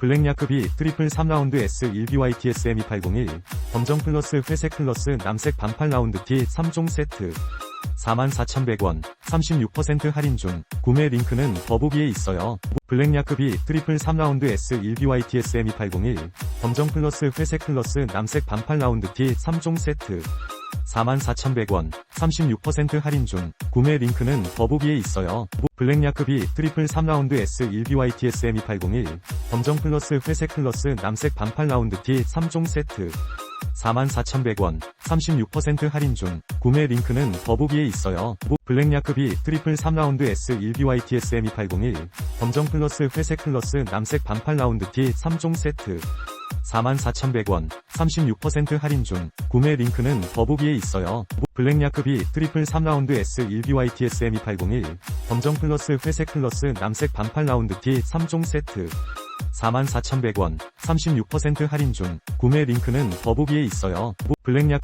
블랙야크비 트리플 3라운드 S1BYTS M2801 검정 플러스 회색 플러스 남색 반팔 라운드 T 3종 세트 44,100원 36% 할인 중 구매 링크는 더보기에 있어요. 블랙야크비 트리플 3라운드 S1BYTS M2801 검정 플러스 회색 플러스 남색 반팔 라운드 T 3종 세트 44,100원 36% 할인 중 구매 링크는 더보기에 있어요. 블랙야크비 트리플 3라운드 S1BYTS M2801 검정 플러스 회색 플러스 남색 반팔 라운드 T 3종 세트 44,100원 36% 할인 중 구매 링크는 더보기에 있어요. 블랙야크비 트리플 3라운드 S1BYTS M2801 검정 플러스 회색 플러스 남색 반팔 라운드 T 3종 세트 44,100원 36% 할인 중 구매 링크는 더보기에 있어요. 블랙야크비 트리플 3라운드 S1BYTS M2801 검정 플러스 회색 플러스 남색 반팔 라운드 T 3종 세트 44,100원 36% 할인 중 구매 링크는 더보기에 있어요. 블랙야크